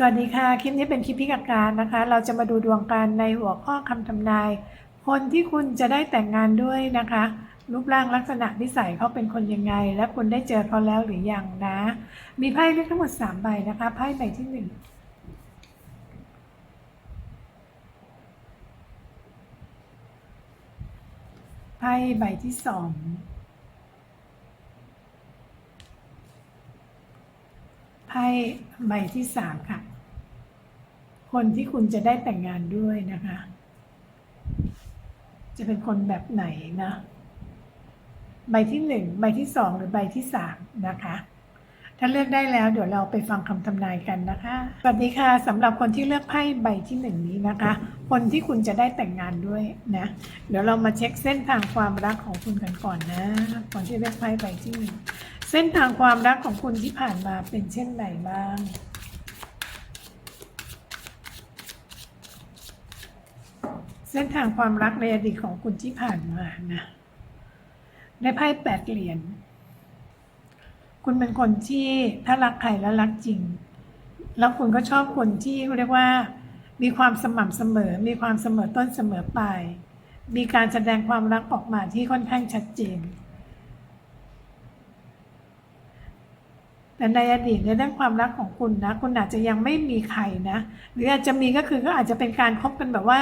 สวัสดีค่ะ คลิปนี้เป็นคลิปพิกัดการนะคะ เราจะมาดูดวงการในหัวข้อคำทำนาย คนที่คุณจะได้แต่งงานด้วยนะคะ รูปร่างลักษณะนิสัยเขาเป็นคนยังไง และคุณได้เจอเขาแล้วหรือยังนะ มีไพ่เลือกทั้งหมด3ใบนะคะไพ่ใบที่หนึ่งไพ่ใบที่สองไพ่ใบที่สามค่ะ คนที่คุณจะได้แต่งงานด้วยนะคะ จะเป็นคนแบบไหนนะ ใบที่หนึ่งใบที่สองหรือใบที่สามนะคะถ้าเลือกได้แล้วเดี๋ยวเราไปฟังคำทำนายกันนะคะ สวัสดีค่ะสำหรับคนที่เลือกไพ่ใบที่หนึ่งนี้นะคะ คนที่คุณจะได้แต่งงานด้วยนะ เดี๋ยวเรามาเช็คเส้นทางความรักของคุณกันก่อนนะคนที่เลือกไพ่ใบที่หนึ่งเส้นทางความรักของคุณที่ผ่านมาเป็นเช่นไรบ้าง เส้นทางความรักในอดีตของคุณที่ผ่านมานะได้ไพ่แปดเหรียญคุณเป็นคนที่ถ้ารักใครแล้วรักจริง แล้วคุณก็ชอบคนที่เรียกว่า มีความสม่ำเสมอ มีความเสมอต้นเสมอปลายมีการแสดงความรักออกมาที่ค่อนข้างชัดเจน แต่ในอดีตในเรื่องความรักของคุณนะ คุณอาจจะยังไม่มีใครนะ หรืออาจจะมีก็คือก็อาจจะเป็นการคบกันแบบว่า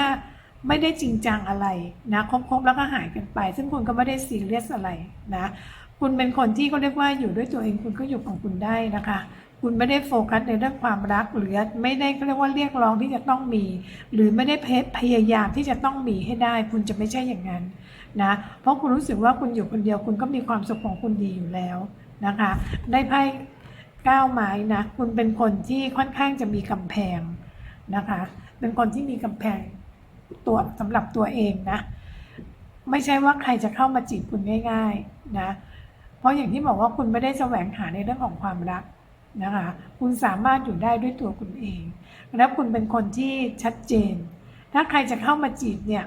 ไม่ได้จริงจังอะไรนะคบๆแล้วก็หายกันไป ซึ่งคุณก็ไม่ได้ซีเรียสอะไรนะ คุณเป็นคนที่เขาเรียกว่าอยู่ด้วยตัวเองคุณก็อยู่ของคุณได้นะคะ คุณไม่ได้โฟกัสในเรื่องความรักหรือไม่ได้เขาเรียกว่าเรียกร้องที่จะต้องมี หรือไม่ได้พพยายามที่จะต้องมีให้ได้ คุณจะไม่ใช่อย่างนั้นนะ เพราะคุณรู้สึกว่าคุณอยู่คนเดียวคุณก็มีความสุขของคุณดีอยู่แล้วนะคะ ได้ไพ่ก้าวไม้นะ คุณเป็นคนที่ค่อนข้างจะมีกำแพงนะคะ เป็นคนที่มีกำแพง ตัวสำหรับตัวเองนะ ไม่ใช่ว่าใครจะเข้ามาจีบคุณง่าย ๆนะ เพราะอย่างที่บอกว่าคุณไม่ได้แสวงหาในเรื่องของความรักนะคะ คุณสามารถอยู่ได้ด้วยตัวคุณเอง แล้วคุณเป็นคนที่ชัดเจน ถ้าใครจะเข้ามาจีบเนี่ย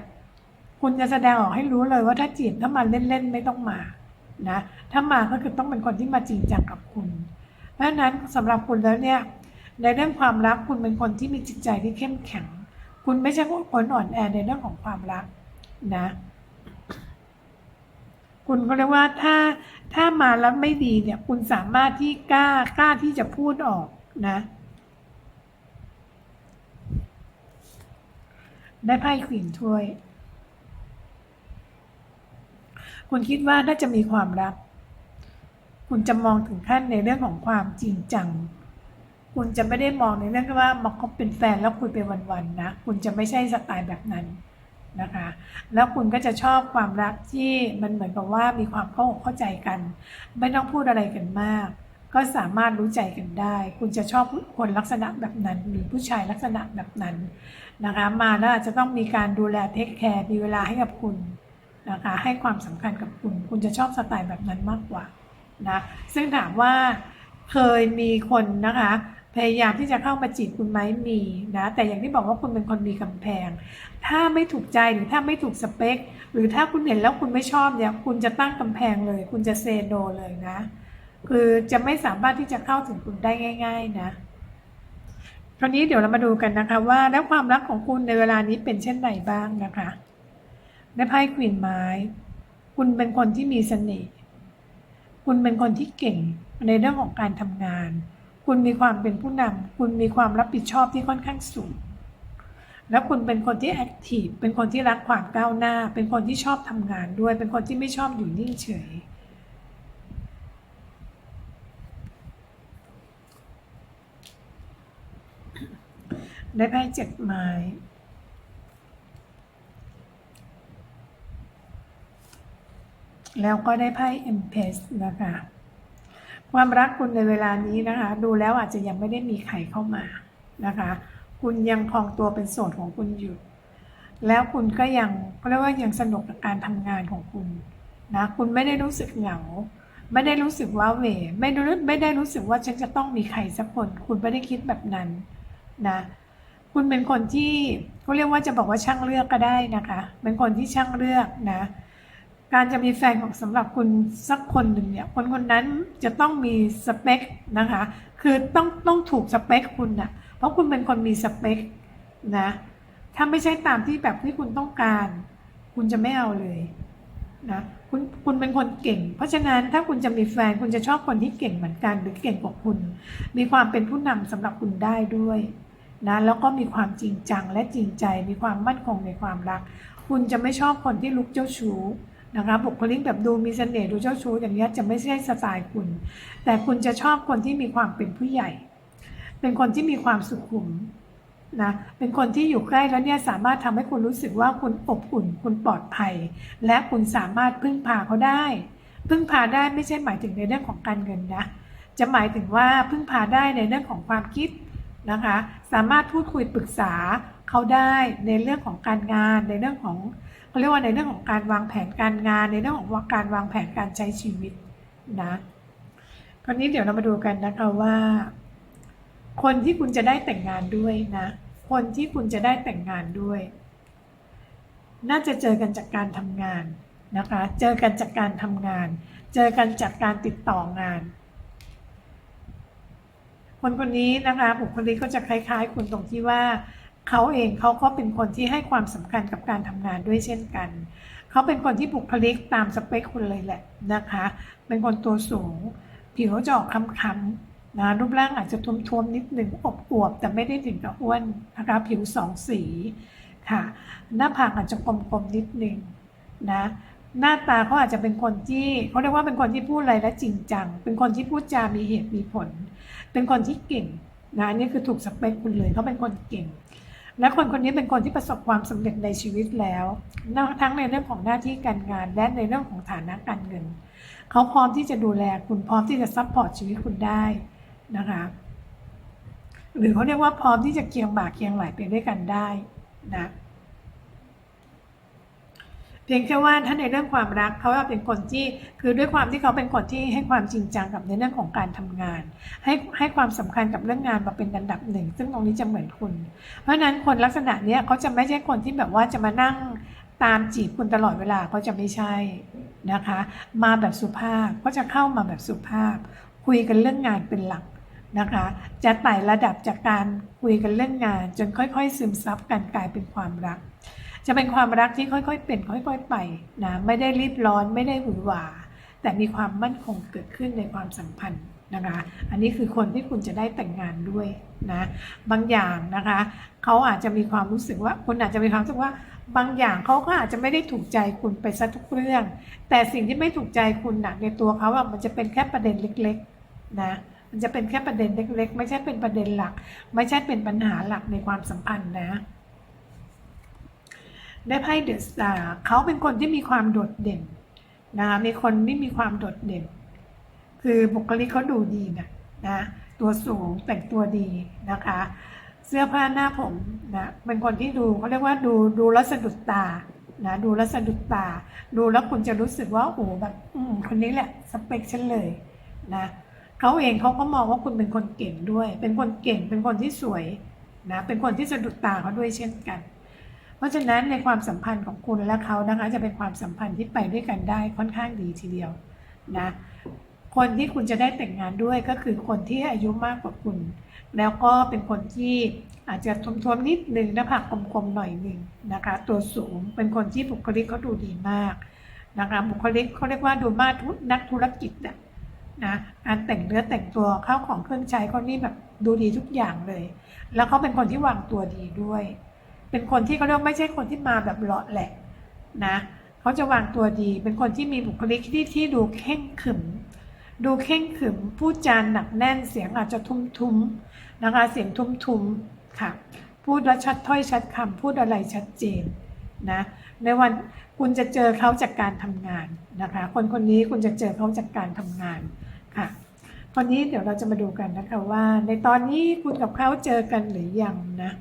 คุณจะแสดงออกให้รู้เลยว่าถ้าจีบถ้ามาเล่นๆไม่ต้องมานะ ถ้ามาก็คือต้องเป็นคนที่มาจริงจังกับคุณ เพราะฉะนั้นสำหรับคุณแล้วเนี่ยในเรื่องความรักคุณเป็นคนที่มีจิตใจที่เข้มแข็ง คุณไม่ใช่คนอ่อนแอในเรื่องของความรักนะ คุณก็เรียกว่าถ้าถ้ามาแล้วไม่ดีเนี่ย คุณสามารถที่กล้ากล้าที่จะพูดออกนะ ได้ไพ่ขวินถ้วย คุณคิดว่าถ้าจะมีความรัก คุณจะมองถึงขั้นในเรื่องของความจริงจัง คุณจะไม่ได้มองในเรื่องที่ว่ามาคบเป็นแฟนแล้วคุยไปวันๆนะ คุณจะไม่ใช่สไตล์แบบนั้นนะคะ แล้วคุณก็จะชอบความรักที่มันเหมือนกับว่ามีความเข้าอกเข้าใจกัน ไม่ต้องพูดอะไรกันมาก ก็สามารถรู้ใจกันได้ คุณจะชอบคนลักษณะแบบนั้น มีผู้ชายลักษณะแบบนั้นนะคะ มาแล้วอาจจะต้องมีการดูแลเทคแคร์มีเวลาให้กับคุณนะคะ ให้ความสำคัญกับคุณ คุณจะชอบสไตล์แบบนั้นมากกว่านะ ซึ่งถามว่าเคยมีคนนะคะ พยายามที่จะเข้ามาจีบคุณไหมมีนะแต่อย่างที่บอกว่าคุณเป็นคนมีกำแพง ถ้าไม่ถูกใจหรือถ้าไม่ถูกสเปค หรือถ้าคุณเห็นแล้วคุณไม่ชอบเนี่ยคุณจะตั้งกำแพงเลย คุณจะเซโนเลยนะ คือจะไม่สามารถที่จะเข้าถึงคุณได้ง่าย ๆนะคราวนี้เดี๋ยวเรามาดูกันนะคะว่าแล้วความรักของคุณในเวลานี้เป็นเช่นไรบ้างนะคะได้ไพ่ควีนไม้ คุณเป็นคนที่มีเสน่ห์คุณเป็นคนที่เก่งในเรื่องของการทำงาน คุณมีความเป็นผู้นำคุณมีความรับผิดชอบที่ค่อนข้างสูง แล้วคุณเป็นคนที่แอคทีฟเป็นคนที่รักความก้าวหน้า เป็นคนที่ชอบทำงานด้วย เป็นคนที่ไม่ชอบอยู่นิ่งเฉยได้ไพ่เจ็ดไม้แล้วก็ได้ไพ่เอ็มเพสนะคะ ความรักคุณในเวลานี้นะคะ ดูแล้วอาจจะยังไม่ได้มีใครเข้ามานะคะ คุณยังคองตัวเป็นโสดของคุณอยู่ แล้วคุณก็ยังเรียกว่ายังสนุกกับการทำงานของคุณนะคุณไม่ได้รู้สึกเหงา ไม่ได้รู้สึกว้าเหวไม่รู้ไม่ได้รู้สึกว่าฉันจะต้องมีใครสักคน คุณไม่ได้คิดแบบนั้นนะคุณเป็นคนที่เขาเรียกว่าจะบอกว่าช่างเลือกก็ได้นะคะ เป็นคนที่ช่างเลือกนะ การจะมีแฟนของสำหรับคุณสักคนหนึ่งเนี่ยคนคนนั้นจะต้องมีสเปคนะคะ คือต้องต้องถูกสเปคคุณนะเพราะคุณเป็นคนมีสเปคนะ ถ้าไม่ใช่ตามที่แบบที่คุณต้องการ คุณจะไม่เอาเลยนะคุณคุณเป็นคนเก่ง เพราะฉะนั้นถ้าคุณจะมีแฟนคุณจะชอบคนที่เก่งเหมือนกันหรือเก่งกว่าคุณ มีความเป็นผู้นำสำหรับคุณได้ด้วยนะแล้วก็มีความจริงจังและจริงใจ มีความมั่นคงในความรัก คุณจะไม่ชอบคนที่ลุกเจ้าชู้ นะคะบุคลิกแบบดูมีเสน่ห์ดูเจ้าชู้อย่างนี้ยจะไม่ใช่สไตล์คุณ แต่คุณจะชอบคนที่มีความเป็นผู้ใหญ่ เป็นคนที่มีความสุขุมนะเป็นคนที่อยู่ใกล้แล้วเนี่ยสามารถทำให้คุณรู้สึกว่าคุณอบอุ่น คุณปลอดภัย และคุณสามารถพึ่งพาเขาได้ พึ่งพาได้ไม่ใช่หมายถึงในเรื่องของการเงินนะจะหมายถึงว่าพึ่งพาได้ในเรื่องของความคิดนะคะ สามารถพูดคุยปรึกษาเขาได้ในเรื่องของการงานในเรื่องของ เขาเรียกว่าในเรื่องของการวางแผนการงานในเรื่องของการวางแผนการใช้ชีวิตนะคราวนี้เดี๋ยวเรามาดูกันนะคะว่า คนที่คุณจะได้แต่งงานด้วยนะ คนที่คุณจะได้แต่งงานด้วย น่าจะเจอกันจากการทำงานนะคะ เจอกันจากการทำงาน เจอกันจากการติดต่องาน คนคนนี้นะคะบุคลิกก็จะคล้าย ๆ คุณตรงที่ว่า เขาเองเขาก็เป็นคนที่ให้ความสำคัญกับการทำงานด้วยเช่นกัน เขาเป็นคนที่บุคลิกตามสเปคคุณเลยแหละนะคะ เป็นคนตัวสูง ผิวจะออกค้ำๆนะรูปร่างอาจจะทุ้มๆนิดหนึ่งอบอวบแต่ไม่ได้ถึงกับอ้วนนะคะผิวสองสีค่ะ หน้าผากอาจจะกลมๆนิดหนึ่งนะหน้าตาเขาอาจจะเป็นคนที่เขาเรียกว่าเป็นคนที่พูดอะไรและจริงจัง เป็นคนที่พูดจามีเหตุมีผล เป็นคนที่เก่งนะนี่คือถูกสเปคคุณเลยเขาเป็นคนเก่ง และคนคนนี้เป็นคนที่ประสบความสำเร็จในชีวิตแล้วทั้งในเรื่องของหน้าที่การงาน และในเรื่องของฐานะการเงิน เขาพร้อมที่จะดูแลคุณพร้อมที่จะซัพพอร์ตชีวิตคุณได้นะคะหรือเขาเรียกว่าพร้อมที่จะเคียงบ่าเคียงไหลไปด้วยกันได้นะ พียงแค่ว่าถ้าในเรื่องความรักเขาเป็นคนที่คือด้วยความที่เขาเป็นคนที่ให้ความจริงจังกับในเรื่องของการทำงาน ให้ให้ความสำคัญกับเรื่องงานมาเป็นอันดับหนึ่ง ซึ่งตรงนี้จะเหมือนคุณ เพราะฉะนั้นคนลักษณะเนี้ยเขาจะไม่ใช่คนที่แบบว่าจะมานั่งตามจีบคุณตลอดเวลาเขาจะไม่ใช่นะคะ มาแบบสุภาพก็จะเข้ามาแบบสุภาพ คุยกันเรื่องงานเป็นหลักนะคะ จะไต่ระดับจากการคุยกันเรื่องงาน จนค่อย ๆ ซึมซับกันกลายเป็นความรัก จะเป็นความรักที่ค่อยๆ เป็นค่อยๆ ไปนะไม่ได้รีบร้อนไม่ได้หวือหวา แต่มีความมั่นคงเกิดขึ้นในความสัมพันธ์นะคะอันนี้คือคนที่คุณจะได้แต่งงานด้วยนะบางอย่างนะคะเขาอาจจะมีความรู้สึกว่าคุณอาจจะมีความรู้สึกว่าบางอย่างเขาก็อาจจะไม่ได้ถูกใจคุณไปซะทุกเรื่อง แต่สิ่งที่ไม่ถูกใจคุณนะในตัวเขาอะมันจะเป็นแค่ประเด็นเล็กๆนะมันจะเป็นแค่ประเด็นเล็ก ๆ ไม่ใช่เป็นประเด็นหลัก ไม่ใช่เป็นปัญหาหลักในความสัมพันธ์นะ ได้ไพ่เดอะสตาร์เขาเป็นคนที่มีความโดดเด่นนะคะมีคนที่มีความโดดเด่น คือบุคลิกเขาดูดีนะนะตัวสูงแต่งตัวดีนะคะ เสื้อผ้าหน้าผมนะเป็นคนที่ดูเขาเรียกว่าดูดูแลสะดุดตานะดูแลสะดุดตา ดูแล้วคุณจะรู้สึกว่าโอ้แบบอืมคนนี้แหละสเปคฉันเลยนะเขาเองเขาก็มองว่าคุณเป็นคนเก่งด้วย เป็นคนเก่งเป็นคนที่สวยนะเป็นคนที่สะดุดตาเขาด้วยเช่นกัน เพราะฉะนั้นในความสัมพันธ์ของคุณและเขานะคะ จะเป็นความสัมพันธ์ที่ไปด้วยกันได้ค่อนข้างดีทีเดียวนะคนที่คุณจะได้แต่งงานด้วยก็คือคนที่อายุมากกว่าคุณ แล้วก็เป็นคนที่อาจจะทวมๆนิดนึงหน้าผากกลมๆหน่อยหนึ่งนะคะ ตัวสูงเป็นคนที่บุคลิกเขาดูดีมากนะคะบุคลิกเขาเรียกว่าดูมากทุนักธุรกิจอะนะการแต่งเนื้อแต่งตัวเข้าของเครื่องใช้เขานี่แบบดูดีทุกอย่างเลย แล้วเขาเป็นคนที่วางตัวดีด้วย เป็นคนที่เขาเรียกไม่ใช่คนที่มาแบบเลาะแหละนะเขาจะวางตัวดี เป็นคนที่มีบุคลิกที่ที่ดูเข่งขึม ดูเข่งขึมพูดจานหนักแน่นเสียงอาจจะทุ้มๆนะคะเสียงทุ้มๆค่ะพูดแล้วชัดถ้อยชัดคำพูดอะไรชัดเจนนะในวันคุณจะเจอเขาจากการทำงานนะคะ คนคนนี้คุณจะเจอเขาจากการทำงานค่ะคนนี้เดี๋ยวเราจะมาดูกันนะคะว่า ในตอนนี้คุณกับเขาเจอกันหรือยังนะ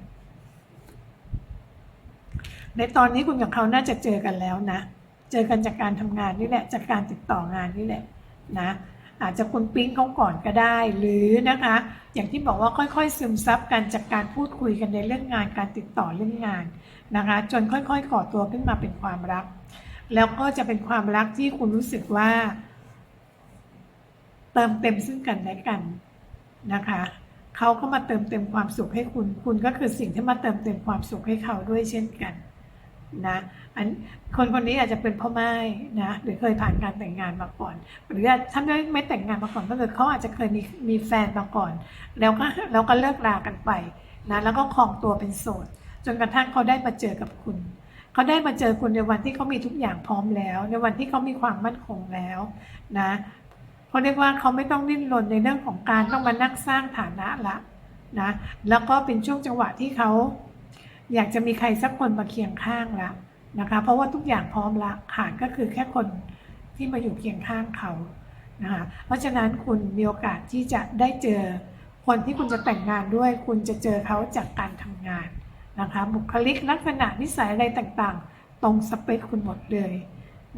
ในตอนนี้คุณกับเขาน่าจะเจอกันแล้วนะ เจอกันจากการทำงานนี่แหละ จากการติดต่องานนี่แหละนะ อาจจะคุณปิ๊งเขาก่อนก็ได้ หรือนะคะ อย่างที่บอกว่าค่อยๆ ซึมซับกันจากการพูดคุยกันในเรื่องงาน การติดต่อเรื่องงานนะคะ จนค่อยๆก่อตัวขึ้นมาเป็นความรัก แล้วก็จะเป็นความรักที่คุณรู้สึกว่า เติมเต็มซึ่งกันและกันนะคะเขาก็มาเติมเต็มความสุขให้คุณ คุณก็คือสิ่งที่มาเติมเต็มความสุขให้เขาด้วยเช่นกัน นะอันคนคนนี้อาจจะเป็นพ่อไม้นะหรือเคยผ่านการแต่งงานมาก่อน หรือถ้าไม่ไม่แต่งงานมาก่อนก็คือเขาอาจจะเคยมีมีแฟนมาก่อน แล้วก็แล้วก็เลิกรากันไปนะแล้วก็ครองตัวเป็นโสด จนกระทั่งเขาได้มาเจอกับคุณเขาได้มาเจอคุณในวันที่เขามีทุกอย่างพร้อมแล้ว ในวันที่เขามีความมั่นคงแล้วนะเขาเรียกว่าเขาไม่ต้องดิ้นรนในเรื่องของการต้องมานั่งสร้างฐานะละนะแล้วก็เป็นช่วงจังหวะที่เขา อยากจะมีใครสักคนมาเคียงข้างละนะคะ เพราะว่าทุกอย่างพร้อมละขาดก็คือแค่คนที่มาอยู่เคียงข้างเขานะคะเพราะฉะนั้นคุณมีโอกาสที่จะได้เจอคนที่คุณจะแต่งงานด้วย คุณจะเจอเขาจากการทำงานนะคะบุคลิกลักษณะนิสัยอะไรต่างๆ ตรงสเปคคุณหมดเลย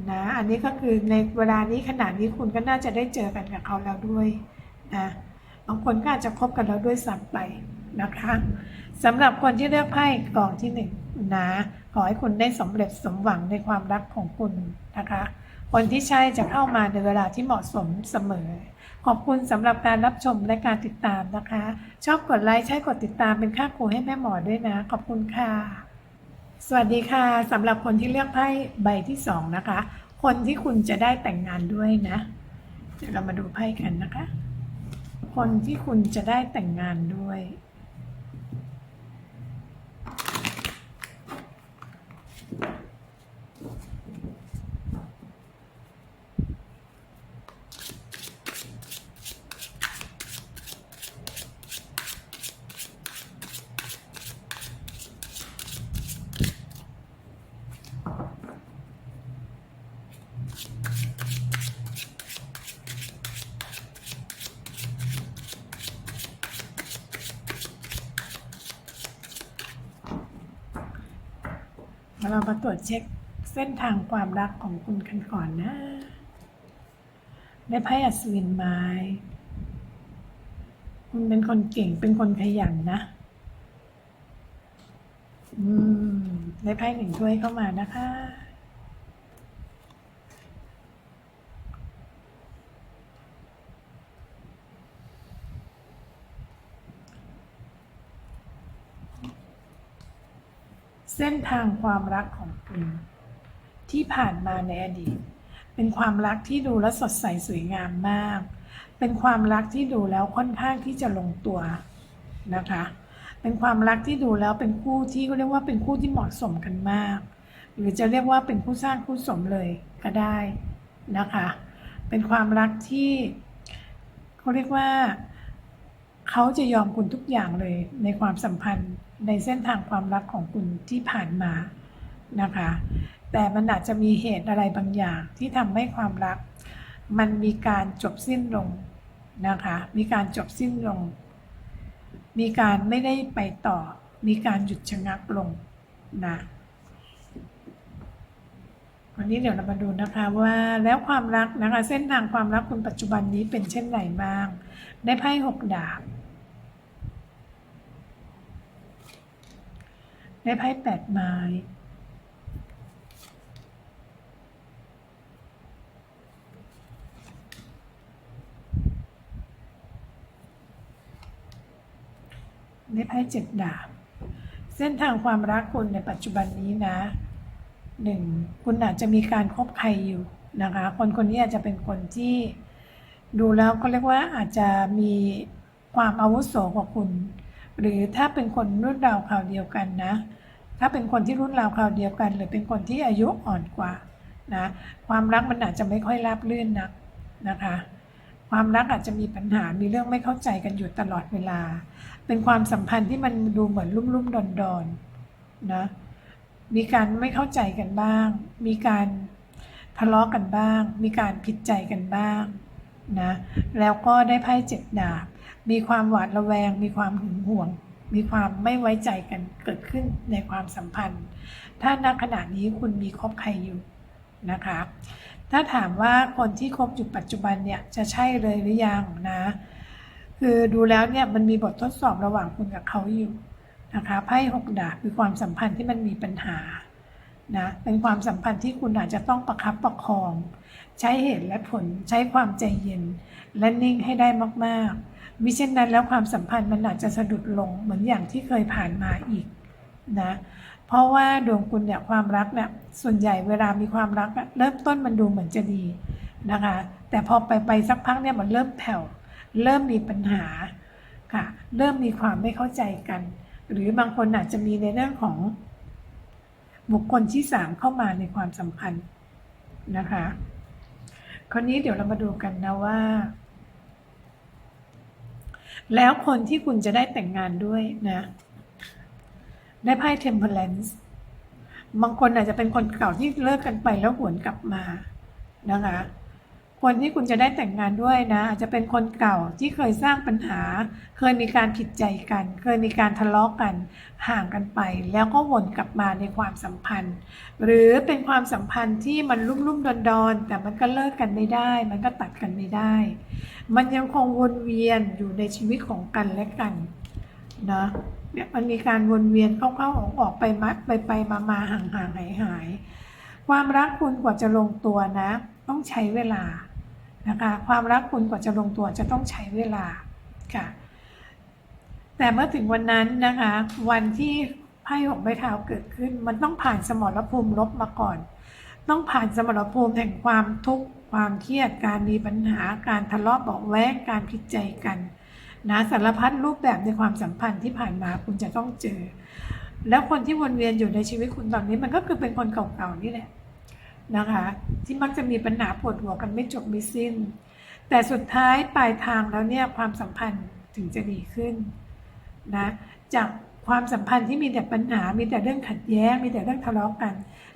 นะอันนี้ก็คือในเวลานี้ขนาดนี้คุณก็น่าจะได้เจอกันกับเขาแล้วด้วยนะบางคนก็อาจจะคบกันแล้วด้วยซ้ำไปนะคะ สำหรับคนที่เลือกไพ่กองที่หนึ่งนะขอให้คุณได้สำเร็จสมหวังในความรักของคุณนะคะ คนที่ใช่จะเข้ามาในเวลาที่เหมาะสมเสมอ ขอบคุณสำหรับการรับชมและการติดตามนะคะ ชอบกดไลค์ใช่กดติดตามเป็นค่าครูให้แม่หมอด้วยนะ ขอบคุณค่ะ สวัสดีค่ะสำหรับคนที่เลือกไพ่ใบที่สองนะคะ คนที่คุณจะได้แต่งงานด้วยนะเดี๋ยวเรามาดูไพ่กันนะคะ คนที่คุณจะได้แต่งงานด้วย เรามาตรวจเช็คเส้นทางความรักของคุณกันก่อนนะได้ไพ่อัศวินไม้ คุณเป็นคนเก่งเป็นคนขยันนะ อืม ได้ไพ่หนึ่งถ้วยเข้ามานะคะ เส้นทางความรักของคุณ ที่ผ่านมาในอดีต เป็นความรักที่ดูแล้วสดใสสวยงามมาก เป็นความรักที่ดูแล้วค่อนข้างที่จะลงตัวนะคะ เป็นความรักที่ดูแล้วเป็นคู่ที่เขาเรียกว่าเป็นคู่ที่เหมาะสมกันมาก หรือจะเรียกว่าเป็นคู่สร้างคู่สมเลยก็ได้นะคะ เป็นความรักที่เขาเรียกว่าเขาจะยอมคุณทุกอย่างเลยในความสัมพันธ์ ในเส้นทางความรักของคุณที่ผ่านมานะคะ แต่มันอาจจะมีเหตุอะไรบางอย่างที่ทำให้ความรัก มันมีการจบสิ้นลงนะคะ มีการจบสิ้นลง มีการไม่ได้ไปต่อ มีการหยุดชะงักลงนะวันนี้เดี๋ยวเรามาดูนะคะว่าแล้วความรักนะคะ เส้นทางความรักคุณปัจจุบันนี้เป็นเช่นไรบ้าง ได้ไพ่หกดาบ ได้ไพ่แปดไม้ได้ไพ่เจ็ดดาบ เส้นทางความรักคุณในปัจจุบันนี้นะหนึ่งคุณอาจจะมีการคบใครอยู่นะคะ คนคนนี้อาจจะเป็นคนที่ดูแล้วก็เรียกว่าอาจจะมีความอาวุโสกว่าคุณ หรือถ้าเป็นคนรุ่นราวคราวเดียวกันนะ ถ้าเป็นคนที่รุ่นราวคราวเดียวกัน หรือเป็นคนที่อายุอ่อนกว่านะความรักมันอาจจะไม่ค่อยราบรื่นนักนะคะ ความรักอาจจะมีปัญหา มีเรื่องไม่เข้าใจกันอยู่ตลอดเวลา เป็นความสัมพันธ์ที่มันดูเหมือนลุ่มๆดอนๆนะ มีการไม่เข้าใจกันบ้าง มีการทะเลาะกันบ้าง มีการผิดใจกันบ้างนะ แล้วก็ได้ไพ่เจ็ดดาบ มีความหวาดระแวง มีความหึงหวง มีความไม่ไว้ใจกันเกิดขึ้นในความสัมพันธ์ ถ้าณขณะนี้คุณมีคบใครอยู่นะคะ ถ้าถามว่าคนที่คบอยู่ปัจจุบันเนี่ยจะใช่เลยหรือยังนะ คือดูแล้วเนี่ยมันมีบททดสอบระหว่างคุณกับเขาอยู่นะคะไพ่หกดาบคือความสัมพันธ์ที่มันมีปัญหานะเป็นความสัมพันธ์ที่คุณอาจจะต้องประคับประคอง ใช้เหตุและผลใช้ความใจเย็น และนิ่งให้ได้มาก ๆ มิเช่นนั้นแล้วความสัมพันธ์มันอาจจะสะดุดลงเหมือนอย่างที่เคยผ่านมาอีกนะเพราะว่าดวงคุณเนี่ยความรักเนี่ยส่วนใหญ่เวลามีความรักเริ่มต้นมันดูเหมือนจะดีนะคะ แต่พอไปไปสักพักเนี่ยมันเริ่มแผ่วเริ่มมีปัญหาค่ะ เริ่มมีความไม่เข้าใจกัน หรือบางคนอาจจะมีในเรื่องของบุคคลที่สามเข้ามาในความสัมพันธ์นะคะ คราวนี้เดี๋ยวเรามาดูกันนะว่า แล้วคนที่คุณจะได้แต่งงานด้วยนะ ได้ไพ่ temperance บางคนอาจจะเป็นคนเก่าที่เลิกกันไปแล้วหวนกลับมานะคะ คนที่คุณจะได้แต่งงานด้วยนะอาจจะเป็นคนเก่าที่เคยสร้างปัญหา เคยมีการผิดใจกัน เคยมีการทะเลาะกัน ห่างกันไป แล้วก็วนกลับมาในความสัมพันธ์ หรือเป็นความสัมพันธ์ที่มันรุ่มรุ่มดอนดอนๆแต่มันก็เลิกกันไม่ได้ มันก็ตัดกันไม่ได้ มันยังคงวนเวียนอยู่ในชีวิตของกันและกันนะเนี่ยมันมีการวนเวียนเข้าๆออกออกไปมัดไปไปมามาห่างห่างหายหายความรักคุณกว่าจะลงตัวนะ ต้องใช้เวลา นะคะความรักคุณกว่าจะลงตัวจะต้องใช้เวลาค่ะแต่เมื่อถึงวันนั้นนะคะวันที่ไพ่หกใบเท้าเกิดขึ้น มันต้องผ่านสมรภูมิลบมาก่อน ต้องผ่านสมรภูมิแห่งความทุกข์ความเครียดการมีปัญหาการทะเลาะเบาะแว้งการผิดใจกันนะสารพัดรูปแบบในความสัมพันธ์ที่ผ่านมาคุณจะต้องเจอ แล้วคนที่วนเวียนอยู่ในชีวิตคุณตอนนี้มันก็คือเป็นคนเก่าๆนี่แหละ นะคะ ที่มักจะมีปัญหาปวดหัวกันไม่จบไม่สิ้น แต่สุดท้ายปลายทางแล้วเนี่ยความสัมพันธ์ถึงจะดีขึ้นนะจากความสัมพันธ์ที่มีแต่ปัญหา มีแต่เรื่องขัดแย้ง มีแต่เรื่องทะเลาะกัน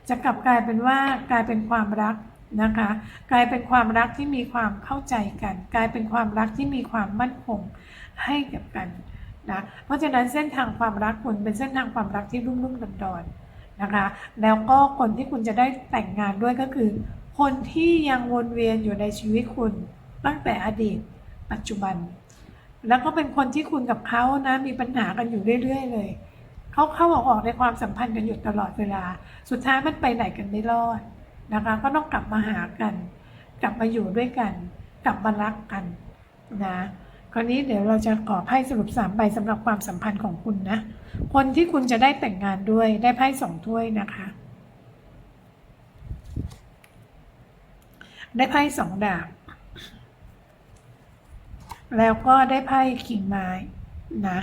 จะกลับกลายเป็นว่ากลายเป็นความรักนะคะ กลายเป็นความรักที่มีความเข้าใจกัน กลายเป็นความรักที่มีความมั่นคงให้กับกันนะ เพราะฉะนั้นเส้นทางความรักคุณเป็นเส้นทางความรักที่รุ่มรุ่มดอนดอน นะคะ แล้วก็คนที่คุณจะได้แต่งงานด้วยก็คือ คนที่ยังวนเวียนอยู่ในชีวิตคุณตั้งแต่อดีต ปัจจุบัน แล้วก็เป็นคนที่คุณกับเขานะมีปัญหากันอยู่เรื่อย ๆ เลยเขาเข้าออกออกในความสัมพันธ์กันอยู่ตลอดเวลา สุดท้ายมันไปไหนกันไม่รอดนะคะ ก็ต้องกลับมาหากัน กลับมาอยู่ด้วยกัน กลับมารักกันนะคราวนี้เดี๋ยวเราจะขอไพ่สรุปสามใบสำหรับความสัมพันธ์ของคุณนะ คนที่คุณจะได้แต่งงานด้วยได้ไพ่สองถ้วยนะคะ ได้ไพ่สองดาบ แล้วก็ได้ไพ่ขิงไม้นะ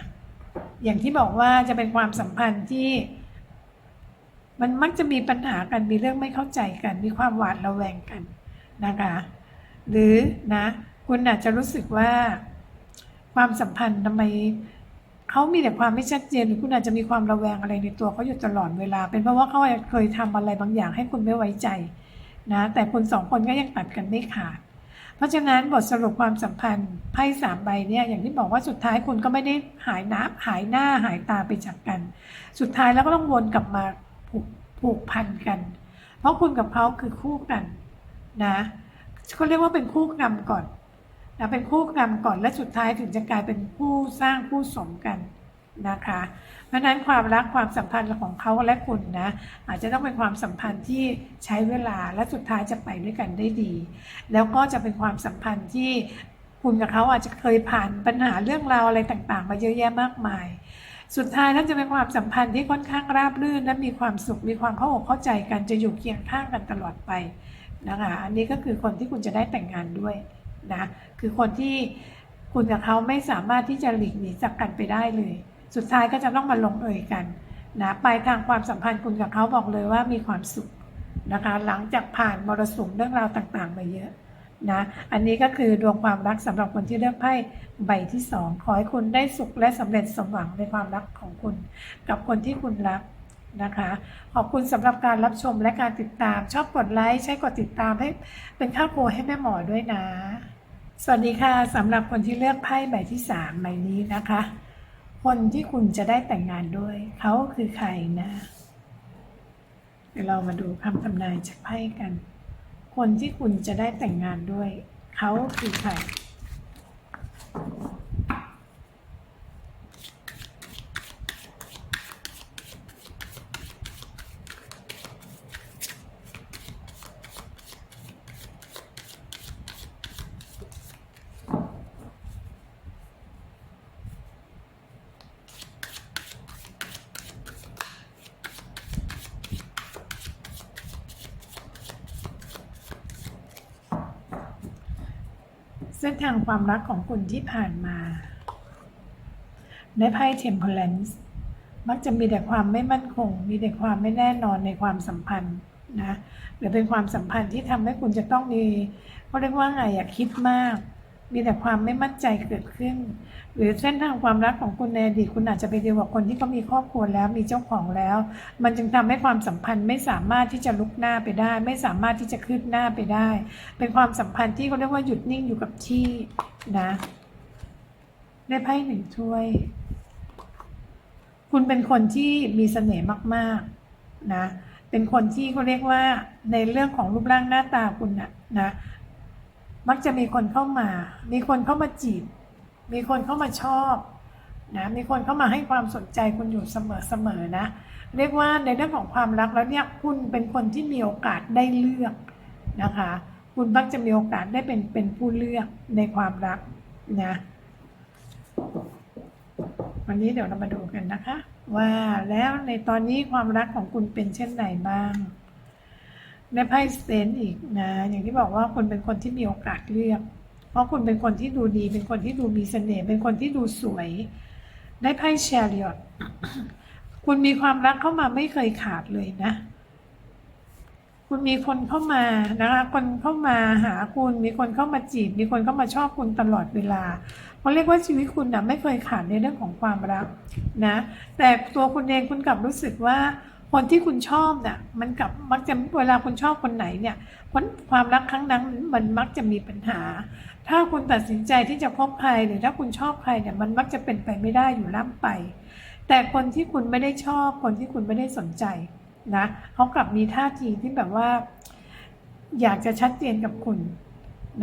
อย่างที่บอกว่าจะเป็นความสัมพันธ์ที่ มันมักจะมีปัญหากันมีเรื่องไม่เข้าใจกัน มีความหวาดระแวงกันนะคะ หรือนะ คุณอาจจะรู้สึกว่าความสัมพันธ์ทำไม เขามีแต่ความไม่ชัดเจนหรือคุณอาจจะมีความระแวงอะไรในตัวเขาอยู่ตลอดเวลา เป็นเพราะว่าเขาเคยทำอะไรบางอย่างให้คุณไม่ไว้ใจนะแต่คุณสองคนก็ยังตัดกันไม่ขาด เพราะฉะนั้นบทสรุปความสัมพันธ์ไพ่สามใบเนี่ยอย่างที่บอกว่าสุดท้ายคุณก็ไม่ได้หายน้ำหายหน้าหายตาไปจากกัน สุดท้ายแล้วก็ต้องวนกลับมาผูกผูกพันกัน เพราะคุณกับเขาคือคู่กันนะเขาเรียกว่าเป็นคู่กรรมก่อน นะเป็นคู่กรรมก่อนและสุดท้ายถึงจะกลายเป็นผู้สร้างผู้สมกันนะคะ เพราะนั้นความรักความสัมพันธ์ของเขาและคุณนะอาจจะต้องเป็นความสัมพันธ์ที่ใช้เวลาและสุดท้ายจะไปด้วยกันได้ดี แล้วก็จะเป็นความสัมพันธ์ที่คุณกับเขาอาจจะเคยผ่านปัญหาเรื่องราวอะไรต่างๆ มาเยอะแยะมากมาย สุดท้ายแล้วจะเป็นความสัมพันธ์ที่ค่อนข้างราบรื่น และมีความสุขมีความเข้าอกเข้าใจกันจะอยู่เคียงข้างกันตลอดไปนะคะ อันนี้ก็คือคนที่คุณจะได้แต่งงานด้วย นะคือคนที่คุณกับเขาไม่สามารถที่จะหลีกหนีจากกันไปได้เลย สุดท้ายก็จะต้องมาลงเอยกันนะปลายทางความสัมพันธ์คุณกับเขาบอกเลยว่ามีความสุขนะคะหลังจากผ่านมรสุมเรื่องราวต่างๆ มาเยอะนะอันนี้ก็คือดวงความรักสำหรับคนที่เลือกไพ่ใบที่สองขอให้คุณได้สุขและสำเร็จสมหวังในความรักของคุณ กับคนที่คุณรักนะคะ ขอบคุณสำหรับการรับชมและการติดตาม ชอบกดไลค์ใช้กดติดตามให้เป็นข้าวโพดให้แม่หมอด้วยนะ สวัสดีค่ะสำหรับคนที่เลือกไพ่ใบที่สามใบนี้นะคะ คนที่คุณจะได้แต่งงานด้วย เขาคือใครนะ เดี๋ยวเรามาดูคำทำนายจากไพ่กัน คนที่คุณจะได้แต่งงานด้วย เขาคือใคร เส้นทางความรักของคุณที่ผ่านมาในไพ่ Temperance มักจะมีแต่ความไม่มั่นคง มีแต่ความไม่แน่นอนในความสัมพันธ์นะหรือเป็นความสัมพันธ์ที่ทำให้คุณจะต้องมีเขาเรียกว่าไงอยากคิดมาก มีแต่ความไม่มั่นใจเกิดขึ้น หรือเส้นทางความรักของคุณในอดีตคุณอาจจะไปเดียวกับคนที่เขามีครอบครัวแล้วมีเจ้าของแล้ว มันจึงทำให้ความสัมพันธ์ไม่สามารถที่จะลุกหน้าไปได้ ไม่สามารถที่จะขึ้นหน้าไปได้ เป็นความสัมพันธ์ที่เขาเรียกว่าหยุดนิ่งอยู่กับที่นะได้ไพ่หนึ่งถ้วย คุณเป็นคนที่มีเสน่ห์มาก ๆ นะ เป็นคนที่เขาเรียกว่าในเรื่องของรูปร่างหน้าตาคุณนะนะ มักจะมีคนเข้ามา มีคนเข้ามาจีบ มีคนเข้ามาชอบนะมีคนเข้ามาให้ความสนใจคุณอยู่เสมอๆนะ เรียกว่าในเรื่องของความรักแล้วเนี่ยคุณเป็นคนที่มีโอกาสได้เลือกนะคะ คุณมักจะมีโอกาสได้เป็นเป็นผู้เลือกในความรักนะวันนี้เดี๋ยวเรามาดูกันนะคะ ว่าแล้วในตอนนี้ความรักของคุณเป็นเช่นไหนบ้าง ในไพ่สเตนอีกนะ อย่างที่บอกว่าคุณเป็นคนที่มีโอกาสเลือก เพราะคุณเป็นคนที่ดูดี เป็นคนที่ดูมีเสน่ห์เป็นคนที่ดูสวย ได้ไพ่แชริอตคุณมีความรักเข้ามาไม่เคยขาดเลยนะ คุณมีคนเข้ามานะคะ คนเข้ามาหาคุณ มีคนเข้ามาจีบ มีคนเข้ามาชอบคุณตลอดเวลาเขาเรียกว่าชีวิตคุณนะไม่เคยขาดในเรื่องของความรักนะ แต่ตัวคุณเองคุณกลับรู้สึกว่า คนที่คุณชอบเนี่ยมันกลับมักจะเวลาคุณชอบคนไหนเนี่ยคนความรักครั้งนั้นมันมักจะมีปัญหา ถ้าคุณตัดสินใจที่จะคบใครหรือถ้าคุณชอบใครเนี่ยมันมักจะเป็นไปไม่ได้อยู่ล่ำไป แต่คนที่คุณไม่ได้ชอบ คนที่คุณไม่ได้สนใจนะเขากลับมีท่าทีที่แบบว่า อยากจะชัดเจนกับคุณ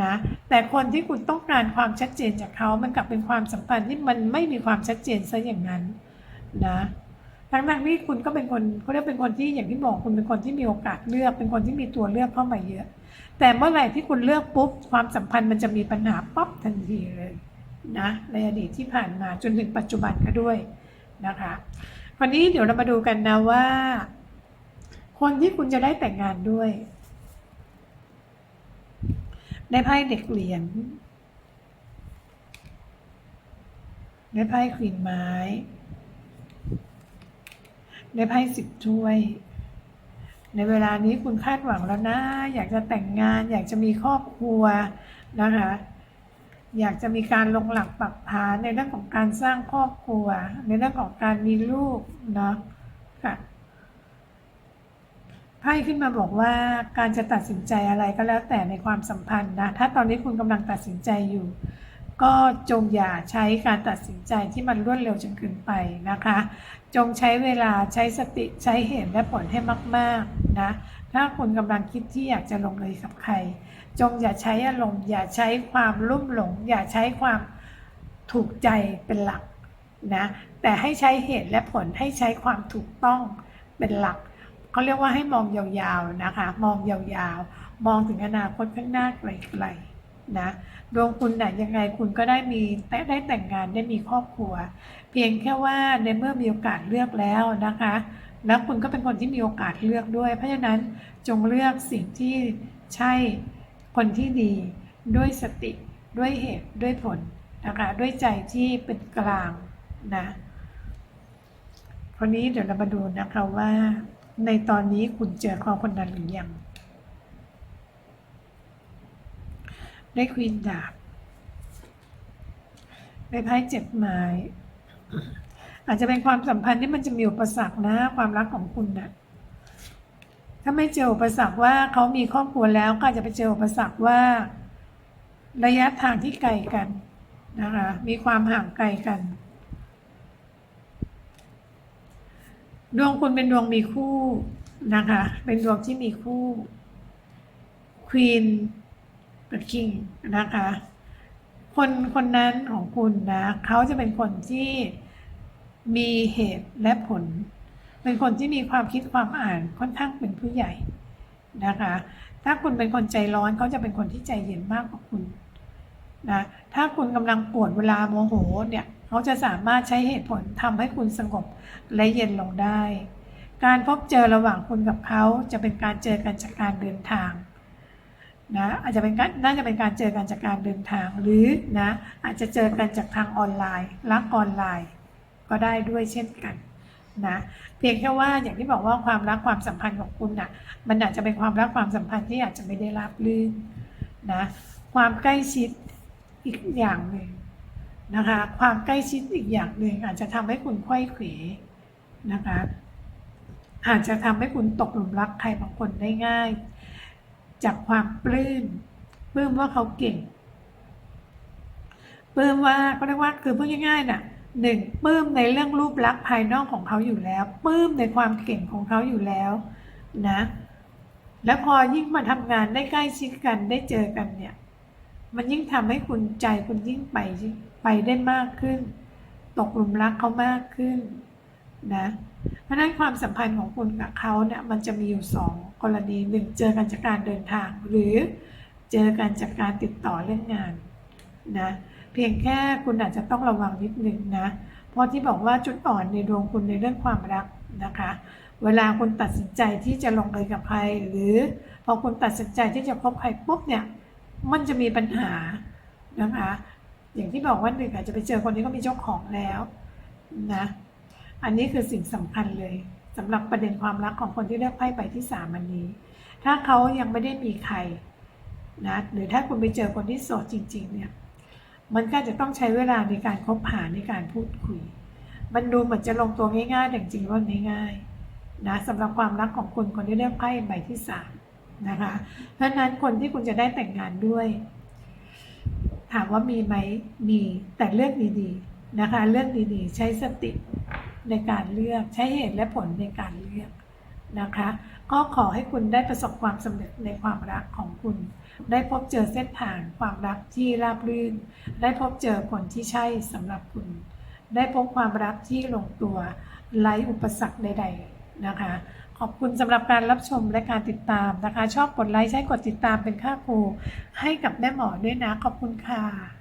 นะแต่คนที่คุณต้องการความชัดเจนจากเขา มันกลับเป็นความสัมพันธ์ที่มันไม่มีความชัดเจนซะอย่างนั้นนะ ทั้งนั้นที่คุณก็เป็นคนเขาเรียกเป็นคนที่อย่างที่บอกคุณเป็นคนที่มีโอกาสเลือก เป็นคนที่มีตัวเลือกเข้ามาเยอะ แต่เมื่อไหร่ที่คุณเลือกปุ๊บความสัมพันธ์มันจะมีปัญหาป๊อบทันทีเลยนะในอดีตที่ผ่านมาจนถึงปัจจุบันก็ด้วยนะคะวันนี้เดี๋ยวเรามาดูกันนะว่า คนที่คุณจะได้แต่งงานด้วยได้ไพ่เด็กเหรียญได้ไพ่ขวินไม้ ได้ไพ่สิบถ้วย ในเวลานี้คุณคาดหวังแล้วนะ อยากจะแต่งงาน อยากจะมีครอบครัวนะคะ อยากจะมีการลงหลักปักฐานในเรื่องของการสร้างครอบครัว ในเรื่องของการมีลูกเนาะค่ะไพ่ขึ้นมาบอกว่าการจะตัดสินใจอะไรก็แล้วแต่ในความสัมพันธ์นะ ถ้าตอนนี้คุณกำลังตัดสินใจอยู่ ก็จงอย่าใช้การตัดสินใจที่มันรวดเร็วจนเกินไปนะคะ จงใช้เวลาใช้สติใช้เหตุและผลให้มากๆนะถ้าคุณกำลังคิดที่อยากจะลงเอยกับใคร จงอย่าใช้อารมณ์อย่าใช้ความรุ่มหลง อย่าใช้ความถูกใจเป็นหลักนะแต่ให้ใช้เหตุและผลให้ใช้ความถูกต้องเป็นหลักเขาเรียกว่าให้มองยาวๆนะคะ มองยาวๆ มองถึงอนาคตข้างหน้าไกลๆนะ ดวงคุณไหนยังไงคุณก็ได้มีได้แต่งงานได้มีครอบครัว เพียงแค่ว่าในเมื่อมีโอกาสเลือกแล้วนะคะ แล้วคุณก็เป็นคนที่มีโอกาสเลือกด้วย เพราะฉะนั้นจงเลือกสิ่งที่ใช่คนที่ดีด้วยสติด้วยเหตุด้วยผลนะคะด้วยใจที่เป็นกลางนะคนนี้เดี๋ยวเรามาดูนะคะว่าในตอนนี้คุณเจอความคนนั้นหรือยัง ได้ควีนดาบได้ไพ่เจ็ดไม้อาจจะเป็นความสัมพันธ์ที่มันจะมีอุปสรรคนะ ความรักของคุณนะถ้าไม่เจออุปสรรคว่าเขามีครอบครัวแล้วก็อาจจะไปเจออุปสรรคว่า ระยะทางที่ไกลกันนะคะมีความห่างไกลกัน ดวงคุณเป็นดวงมีคู่นะคะ เป็นดวงที่มีคู่ควีน กับคิงนะคะ คนคนนั้นของคุณนะเขาจะเป็นคนที่มีเหตุและผล เป็นคนที่มีความคิดความอ่านค่อนข้างเป็นผู้ใหญ่นะคะ ถ้าคุณเป็นคนใจร้อนเขาจะเป็นคนที่ใจเย็นมากกว่าคุณนะถ้าคุณกำลังปวดเวลาโมโหเนี่ยเขาจะสามารถใช้เหตุผลทำให้คุณสงบและเย็นลงได้ การพบเจอระหว่างคุณกับเขาจะเป็นการเจอกันจากการเดินทาง นะอาจจะเป็นการน่าจะเป็นการเจอกันจากการเดินทางหรือนะอาจจะเจอกันจากทางออนไลน์รักออนไลน์ ก็ได้ด้วยเช่นกันนะเพียงแค่ว่าอย่างที่บอกว่าความรักความสัมพันธ์ของคุณน่ะมันอาจจะเป็นความรักความสัมพันธ์ที่อาจจะไม่ได้ราบรื่นนะความใกล้ชิดอีกอย่างหนึ่งนะคะความใกล้ชิดอีกอย่างหนึ่งอาจจะทำให้คุณไขว้เขวนะคะอาจจะทำให้คุณตกหลุมรักใครบางคนได้ง่าย จากความปลื้มปลื้มว่าเขาเก่งปลื้มว่าก็เรียกว่าคือพูดง่ายๆน่ะหนึ่งปลื้มในเรื่องรูปลักษณ์ภายนอกของเขาอยู่แล้วปลื้มในความเก่งของเขาอยู่แล้วนะ แล้วพอยิ่งมาทำงานได้ใกล้ชิดกันได้เจอกันเนี่ย มันยิ่งทำให้คุณใจคุณยิ่งไปไปได้มากขึ้น ตกหลุมรักเขามากขึ้น นะเพราะฉะนั้นความสัมพันธ์ของคุณกับเขาเนี่ยมันจะมีอยู่สองกรณีหนึ่งเจอกันจากการเดินทาง หรือเจอกันจากการติดต่อเรื่องงานนะเพียงแค่คุณอาจจะต้องระวังนิดนึงนะเพราะที่บอกว่าจุดอ่อนในดวงคุณในเรื่องความรักนะคะ เวลาคุณตัดสินใจที่จะลงเอยกับใคร หรือพอคุณตัดสินใจที่จะคบใครปุ๊บเนี่ยมันจะมีปัญหานะคะอย่างที่บอกว่าหนึ่งอาจจะไปเจอคนที่เขามีเจ้าของแล้วนะ อันนี้คือสิ่งสำคัญเลยสำหรับประเด็นความรักของคนที่เลือกไพ่ใบที่สามอันนี้ ถ้าเขายังไม่ได้มีใครนะหรือถ้าคุณไปเจอคนที่โสดจริง ๆ เนี่ยมันก็จะต้องใช้เวลาในการคบหาในการพูดคุย มันดูเหมือนจะลงตัวง่ายๆแต่จริงๆว่าไม่ง่ายนะสำหรับความรักของคุณคนที่เลือกไพ่ใบที่สามนะคะ เพราะฉะนั้นคนที่คุณจะได้แต่งงานด้วย ถามว่ามีไหมมีแต่เลือกดีๆนะคะ เลือกดีๆ ใช้สติ ในการเลือกใช้เหตุและผลในการเลือกนะคะ ก็ขอให้คุณได้ประสบความสำเร็จในความรักของคุณ ได้พบเจอเส้นทางความรักที่ราบรื่น ได้พบเจอคนที่ใช่สำหรับคุณ ได้พบความรักที่ลงตัวไร้อุปสรรคใด ๆนะคะ ขอบคุณสำหรับการรับชมและการติดตามนะคะ ชอบกดไลค์ใช้กดติดตามเป็นค่าครูให้กับแม่หมอด้วยนะ ขอบคุณค่ะ